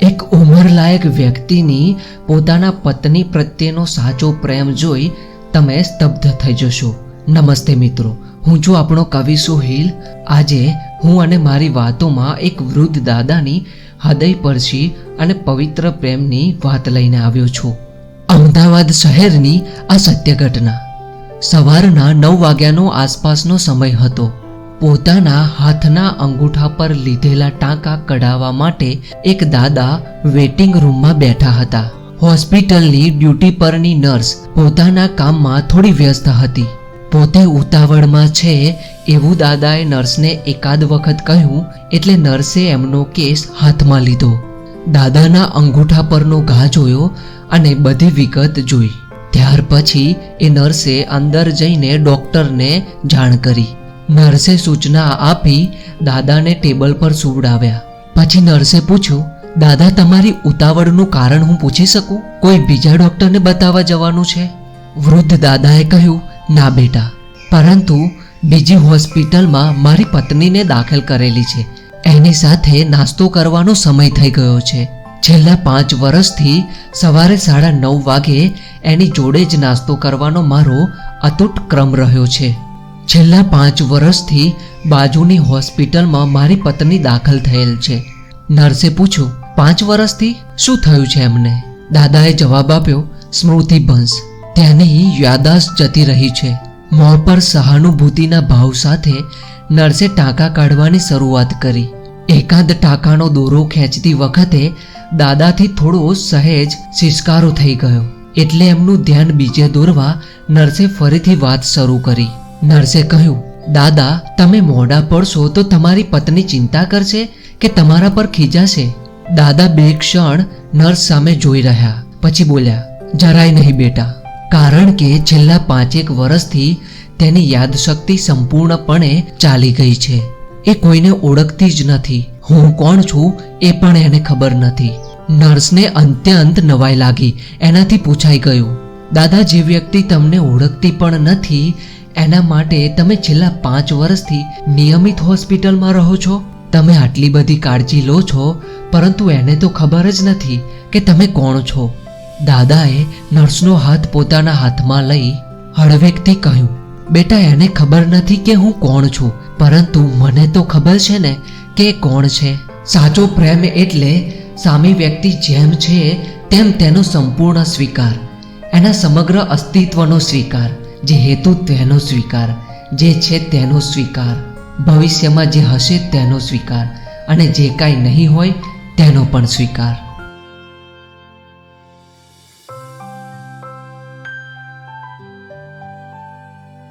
એક ઉંમરલાયક વ્યક્તિની પોતાના પત્ની પ્રત્યેનો સાચો પ્રેમ જોઈ તમે સ્તબ્ધ થઈ જશો. નમસ્તે મિત્રો, હું છું આપણો કવિ સુહિલ. આજે હું અને મારી વાતોમાં એક વૃદ્ધ દાદાની હૃદયપર્શી અને પવિત્ર પ્રેમની વાત લઈને આવ્યો છું. અમદાવાદ શહેરની આ સત્ય ઘટના સવારના નવ વાગ્યાનો આસપાસનો સમય હતો. પોતાના હાથના અંગૂઠા પર લીધેલા ટાંકા કઢાવવા માટે એક દાદા વેટિંગ રૂમમાં બેઠા હતા. હોસ્પિટલની ડ્યુટી પરની નર્સ પોતાના કામમાં થોડી વ્યસ્ત હતી. પોતે ઉતાવળમાં છે એવું દાદાએ નર્સને એકાદ વખત કહ્યું એટલે નર્સે એમનો કેસ હાથમાં લીધો. દાદાના અંગૂઠા પરનો ઘા જોયો અને બધી વિગત જોઈ. ત્યાર પછી એ નર્સે અંદર જઈને ડૉક્ટરને જાણ કરી. નર્સે સૂચના આપી દાદાને ટેબલ પર સુવડાવ્યા. પછી નર્સે પૂછ્યું, દાદા, તમારી ઉતાવળનું કારણ હું પૂછી શકું? કોઈ બીજા ડૉક્ટરને બતાવવા જવાનું છે? વૃદ્ધ દાદાએ કહ્યું, ના બેટા, પરંતુ બીજી હોસ્પિટલમાં મારી પત્નીને દાખલ કરેલી છે. એની સાથે નાસ્તો કરવાનો સમય થઈ ગયો છે. છેલ્લા પાંચ વર્ષથી સવારે સાડા નવ વાગે એની જોડે જ નાસ્તો કરવાનો મારો અતૂટ ક્રમ રહ્યો છે. છેલ્લા પાંચ વર્ષથી બાજુની હોસ્પિટલમાં મારી પત્ની દાખલ થયેલ છે. નર્સે પૂછ્યું, પાંચ વર્ષથી શું થયું છે એમને? દાદાએ જવાબ આપ્યો સ્મૃતિભંશ તેની યાદાશ જતી રહી છે. મોં પર સહાનુભૂતિના ભાવ સાથે નર્સે ટાંકા કાઢવાની શરૂઆત કરી. એકાદ ટાંકાનો દોરો ખેંચતી વખતે દાદાથી થોડો સહેજ સિસકારો થઈ ગયો. એટલે એમનું ધ્યાન બીજે દોરવા નર્સે ફરીથી વાત શરૂ કરી. નર્સે કહ્યું, દાદા, તમે મોડા પડશો તો તમારી પત્ની ચિંતા કરશે કે તમારા પર ખીજાશે? દાદા બે ક્ષણ નર્સ સામે જોઈ રહ્યા, પછી બોલ્યા, જરાય નહીં બેટા. કારણ કે છેલ્લા પાંચેક વર્ષથી તેની યાદશક્તિ સંપૂર્ણપણે ચાલી ગઈ છે. એ કોઈને ઓળખતી જ નથી. હું કોણ છું એ પણ એને ખબર નથી. નર્સને અંત્યંત નવાઈ લાગી. એનાથી પૂછાઈ ગયું, દાદા, જે વ્યક્તિ તમને ઓળખતી પણ નથી એના માટે તમે છેલ્લા પાંચ વર્ષથી નિયમિત હોસ્પિટલમાં રહો છો. તમે આટલી બધી કાળજી લો છો, પરંતુ એને તો ખબર જ નથી કે તમે કોણ છો. દાદાએ નર્સનો હાથ પોતાના હાથમાં લઈ હળવેકથી કહ્યું, બેટા, એને ખબર નથી કે હું કોણ છું, પરંતુ મને તો ખબર છે ને કે કોણ છે. સાચો પ્રેમ એટલે સામી વ્યક્તિ જેમ છે, તેમ તેનો સંપૂર્ણ સ્વીકાર, એના સમગ્ર અસ્તિત્વનો સ્વીકાર. જે હેતુ તેનો સ્વીકાર, જે છે તેનો સ્વીકાર. ભવિષ્યમાં જે હશે તેનો સ્વીકાર, અને જે કાંઈ નહીં હોય તેનો પણ સ્વીકાર.